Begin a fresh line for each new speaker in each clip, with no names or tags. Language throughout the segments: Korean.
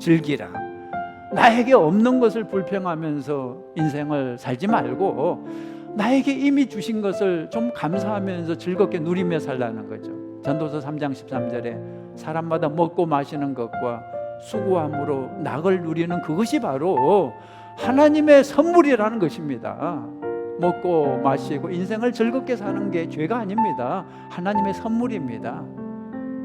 즐기라. 나에게 없는 것을 불평하면서 인생을 살지 말고 나에게 이미 주신 것을 좀 감사하면서 즐겁게 누리며 살라는 거죠. 전도서 3장 13절에 사람마다 먹고 마시는 것과 수고함으로 낙을 누리는 그것이 바로 하나님의 선물이라는 것입니다. 먹고 마시고 인생을 즐겁게 사는 게 죄가 아닙니다. 하나님의 선물입니다.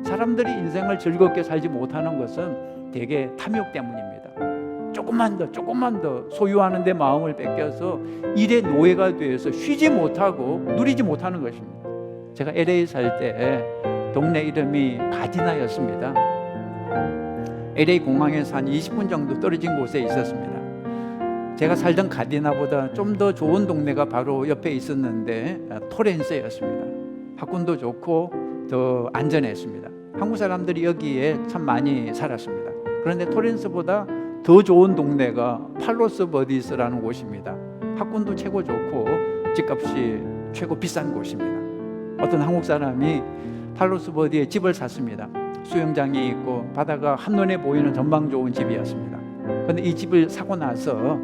사람들이 인생을 즐겁게 살지 못하는 것은 대개 탐욕 때문입니다. 조금만 더, 조금만 더 소유하는 데 마음을 뺏겨서 일의 노예가 되어서 쉬지 못하고 누리지 못하는 것입니다. 제가 LA 살 때 동네 이름이 가디나였습니다. LA 공항에서 한 20분 정도 떨어진 곳에 있었습니다. 제가 살던 가디나보다 좀 더 좋은 동네가 바로 옆에 있었는데 아, 토렌스였습니다. 학군도 좋고 더 안전했습니다. 한국 사람들이 여기에 참 많이 살았습니다. 그런데 토렌스보다 더 좋은 동네가 팔로스 버디스라는 곳입니다. 학군도 최고 좋고 집값이 최고 비싼 곳입니다. 어떤 한국 사람이 팔로스 버디에 집을 샀습니다. 수영장이 있고 바다가 한눈에 보이는 전망 좋은 집이었습니다. 그런데 이 집을 사고 나서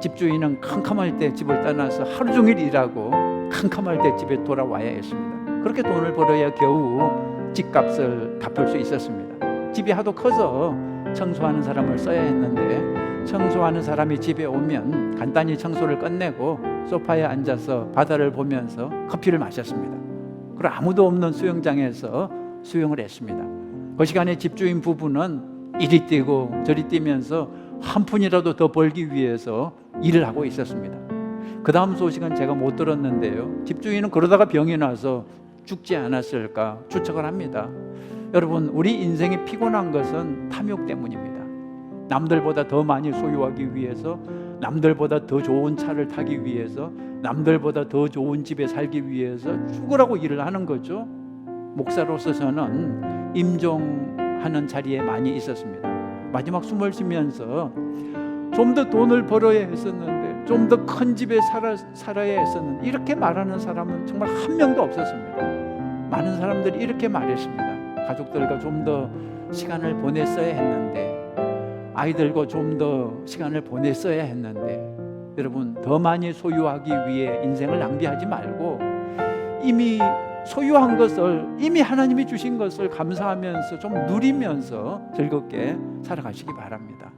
집주인은 캄캄할 때 집을 떠나서 하루 종일 일하고 캄캄할 때 집에 돌아와야 했습니다. 그렇게 돈을 벌어야 겨우 집값을 갚을 수 있었습니다. 집이 하도 커서 청소하는 사람을 써야 했는데 청소하는 사람이 집에 오면 간단히 청소를 끝내고 소파에 앉아서 바다를 보면서 커피를 마셨습니다. 그리고 아무도 없는 수영장에서 수영을 했습니다. 그 시간에 집주인 부부는 이리 뛰고 저리 뛰면서 한 푼이라도 더 벌기 위해서 일을 하고 있었습니다. 그 다음 소식은 제가 못 들었는데요. 집주인은 그러다가 병이 나서 죽지 않았을까 추측을 합니다. 여러분, 우리 인생이 피곤한 것은 탐욕 때문입니다. 남들보다 더 많이 소유하기 위해서, 남들보다 더 좋은 차를 타기 위해서, 남들보다 더 좋은 집에 살기 위해서 죽으라고 일을 하는 거죠. 목사로서 저는 임종하는 자리에 많이 있었습니다. 마지막 숨을 쉬면서 좀 더 돈을 벌어야 했었는데 좀 더 큰 집에 살아, 살아야 했었는데 이렇게 말하는 사람은 정말 한 명도 없었습니다. 많은 사람들이 이렇게 말했습니다. 가족들과 좀 더 시간을 보냈어야 했는데 아이들과 좀 더 시간을 보냈어야 했는데 여러분 더 많이 소유하기 위해 인생을 낭비하지 말고 이미 소유한 것을 이미 하나님이 주신 것을 감사하면서 좀 누리면서 즐겁게 살아가시기 바랍니다.